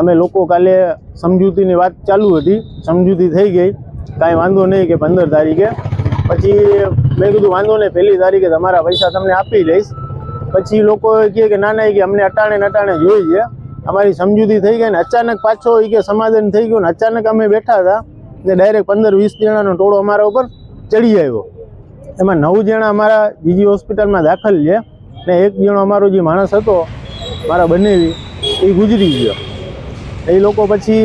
અમે લોકો કાલે સમજૂતીની વાત ચાલુ હતી. સમજૂતી થઈ ગઈ. કાંઈ વાંધો નહીં કે પંદર તારીખે. પછી મેં કીધું, વાંધો નહીં, પહેલી તારીખે તમારા પૈસા તમને આપી દઈશ. પછી લોકો કહે કે, ના ના કે અમને અટાણે નટાણે અટાણે જોઈએ અમારી સમજૂતી થઈ ગઈ ને અચાનક પાછો એ કે સમાધાન થઈ ગયું ને અચાનક અમે બેઠા હતા. ને ડાયરેક્ટ પંદર વીસ જણાનો ટોળો અમારા ઉપર ચડી આવ્યો. એમાં નવ જણા અમારા બીજી હોસ્પિટલમાં દાખલ છે ને એક જણો અમારો જે માણસ હતો, મારા બંનેવી એ ગુજરી ગયો. એ લોકો પછી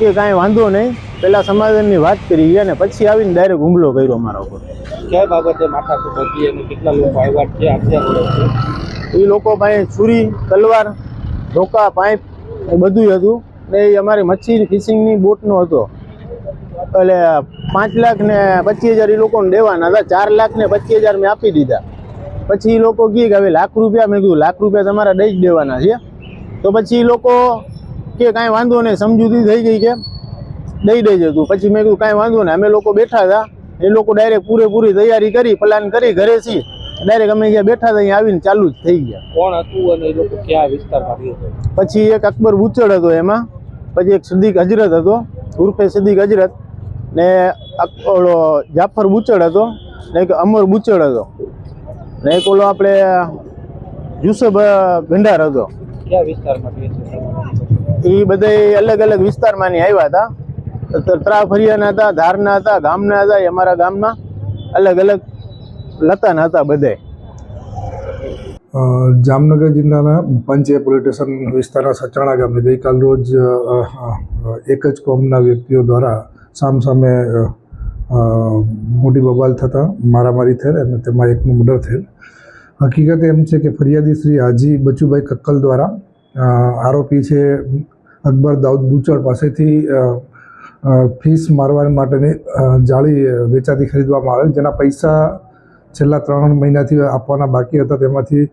કે કાંઈ વાંધો નહીં પહેલાં સમાધાનની વાત કરી ગયા અને પછી આવીને ડાયરેક્ટ હુમલો કર્યો અમારા ઉપર. કયા બાબતે માથાકૂટ હતી અને કેટલા લોકો આવ્યા છે હત્યા એ લોકો પાસે છુરી તલવાર ધોકા પાઇપ એ બધું હતું. ને એ અમારી મચ્છી ફિશિંગની બોટનો હતો. એટલે પાંચ લાખ ને પચીસ હજાર એ લોકોને દેવાના હતા. ચાર લાખ ને પચીસ હજાર મેં આપી દીધા. પછી એ લોકો કહે કે હવે લાખ રૂપિયા મેં કીધું લાખ રૂપિયા તમારા દઈ જ દેવાના છે. તો પછી એ લોકો કે કાંઈ વાંધો નહીં સમજૂતી થઈ ગઈ કે દઈ દેજે તું. પછી મેં કીધું કાંઈ વાંધો નહીં અમે લોકો બેઠા હતા એ લોકો ડાયરેક્ટ પૂરેપૂરી તૈયારી કરી પ્લાન કરી ઘરે છીએ. ડાયરેક્ટ અમે અહીંયા બેઠા હતા અહીંયા આવીને ચાલુ જ થઈ ગયા. કોણ હતું અને એ લોકો ક્યાં વિસ્તારમાં પછી એક અકબર બુચડ હતો એમાં. પછી એક સિદ્દીક હજરત હતો ઉર્ફે સિદ્દીક હજરત ને ઓલો જાફર બુચડ હતો ને એક અમર બુચડ હતો. ને એક ઓલો આપણે યુસુફ અ, ગંડાર હતો. કયા વિસ્તારમાં એ બધા અલગ અલગ વિસ્તારમાંની આવ્યા હતા. તત્રા ફરિયાના હતા, ધારના હતા, ગામના હતા અમારા ગામના અલગ અલગ લતાના હતા બધાય. જામનગર જિલ્લાના પંચે પોલીસ વિસ્તારના સચાણા ગામે ગઈકાલ રોજ એક જ કોમના વ્યક્તિઓ દ્વારા સામસામે મોટી બબાલ થતાં મારામારી થયેલ અને તેમાં એકનું મર્ડર થયેલ. હકીકત એમ છે કે ફરિયાદી શ્રી હાજી બચુભાઈ કક્કલ દ્વારા આરોપી છે અકબર દાઉદ બુચડ પાસેથી ફીસ મારવા માટેની જાળી વેચાતી ખરીદવામાં આવે જેના પૈસા છેલ્લા ત્રણ મહિનાથી આપવાના બાકી હતા. તેમાંથી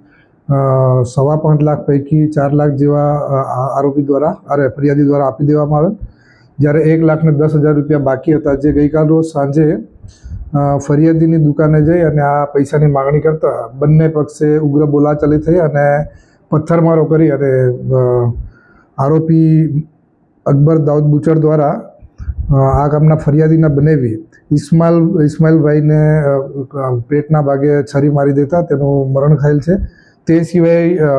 સવા પાંચ લાખ પૈકી ચાર લાખ જેવા આરોપી દ્વારા, અરે, ફરિયાદી દ્વારા આપી દેવામાં આવે જ્યારે એક લાખને દસ હજાર રૂપિયા બાકી હતા. જે ગઈકાલ રોજ સાંજે ફરિયાદીની દુકાને જઈ અને આ પૈસાની માગણી કરતા બંને પક્ષે ઉગ્ર બોલાચાલી થઈ અને પથ્થરમારો કરી અને આરોપી અકબર દાઉદ બુચર દ્વારા આ કામના ફરિયાદીના બનેવી ઇસ્માઇલ ઇસ્માઇલભાઈને પેટના ભાગે છરી મારી દેતા તેનું મરણ થયેલ છે. તે સિવાય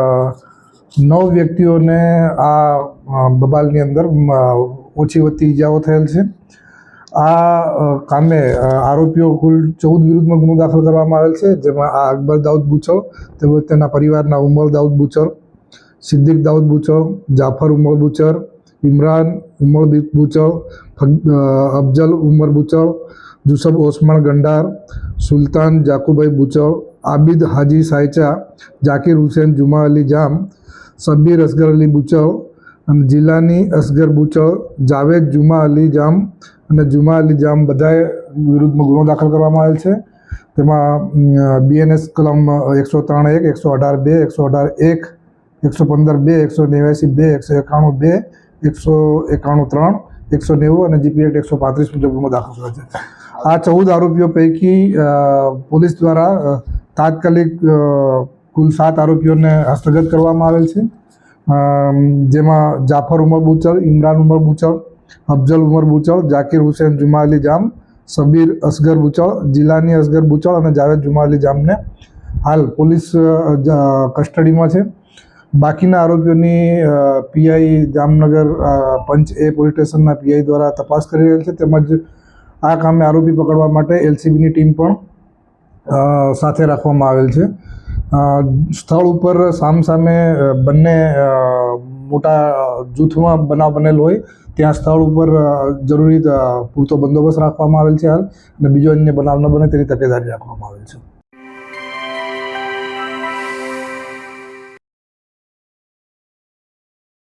નવ વ્યક્તિઓને આ બબાલની અંદર ઓછી વધતી ઈજાઓ થયેલ છે. આ કામે આરોપીઓ કુલ ચૌદ વિરુદ્ધમાં ગુનો દાખલ કરવામાં આવેલ છે, જેમાં આ અકબર દાઉદ બુચર તેમજ તેના પરિવારના Umar Daud Butcher Siddiq Daud Butcher Jafar Umar Butcher Imran Umar Butcher Afzal Umar Butcher Jusab Osman Gandar, Sultan Jakubhai Butcher Abid Haji Saycha, Zakir Hussain Juma Ali Jam Sabbir Asgar Ali Butcher અને જિલ્લાની અસગર બુચર જાવેદ જુમા અલી જામ અને જુમા અલી જામ બધાએ વિરુદ્ધમાં ગુનો દાખલ કરવામાં આવેલ છે. તેમાં બીએનએસ કલમ એકસો ત્રણ એક, એકસો અઢાર બે, એકસો અઢાર એક, એકસો પંદર બે, એકસો નેવ્યાસી બે, એકસો એકાણું બે, એકસો એકાણું ત્રણ, એકસો નેવું અને જીપી એક્ટ એકસો પાંત્રીસ મુજબ ગુનો દાખલ થયો છે. આ ચૌદ આરોપીઓ પૈકી પોલીસ દ્વારા તાત્કાલિક કુલ સાત આરોપીઓને હસ્તગત કરવામાં આવેલ છે. જેમાં જાફર ઉમર બુચર, ઇમરાન ઉમર બુચર અફજલ ઉમર બુચળ, જાકીર હુસેન જુમા અલી જામ, સબીર અસગર બુચળ જિલ્લાની અસગર બુચળ અને જાવેદ જુમા અલી જામને હાલ પોલીસ કસ્ટડીમાં છે. બાકીના આરોપીઓની પીઆઈ જામનગર પંચ એ પોલીસ સ્ટેશનના પીઆઈ દ્વારા તપાસ કરી રહેલ છે. તેમજ આ કામે આરોપી પકડવા માટે એલસીબીની ટીમ પણ સાથે રાખવામાં આવેલ છે. સ્થળ ઉપર સામસામે બંને મોટા જૂથમાં બનાવ બનેલ હોય, ત્યાં સ્થળ ઉપર જરૂરી પૂરતો બંદોબસ્ત રાખવામાં આવેલ છે હાલ, અને બીજો અન્ય બનાવ ન બને તેની તકેદારી રાખવામાં આવેલ છે.